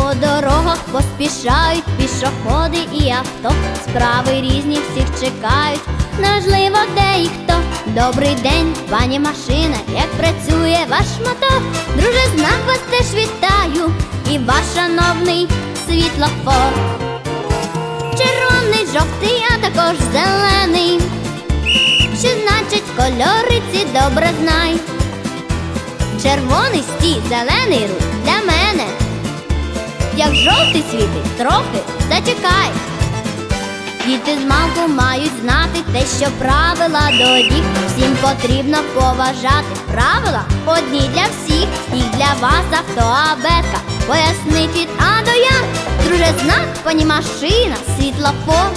дорогах поспішають пішоходи і авто. Справи різні всіх чекають. Важливо, де і хто. Добрий день, пані машина, як працює ваш мотор. Друже, знак вас теж вітаю, і ваш шановний світлофор. Червоний, жовтий, а також зелений. Що значить кольори ці добре знай. Червоний стій, зелений рух. Як жовтий світить, трохи зачекай. Діти з малку мають знати те, що правила доріг всім потрібно поважати. Правила одні для всіх, і для вас автоабетка. Пояснить від А до Я. Друже, знак, пані машина, світлофор.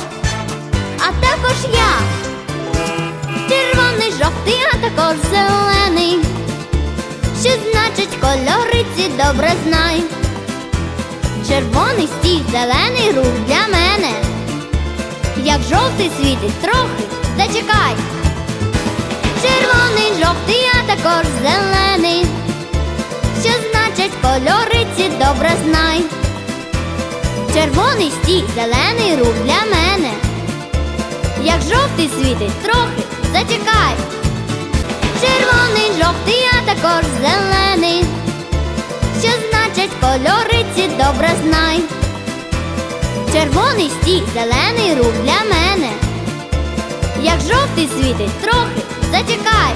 А також я. Червоний, жовтий, а також зелений. Що значить кольори ці добре знай. Червоний стій, зелений рух для мене. Як жовтий світить трохи, зачекай. Червоний, жовтий, а також зелений. Що значить кольори ці добре знай. Червоний стій, зелений рух для мене. Як жовтий світить трохи, зачекай. Червоний, жовтий, а також зелений. Що значить кольори ці добре знай. Червоний стій, зелений рух для мене. Як жовтий світить трохи, зачекай.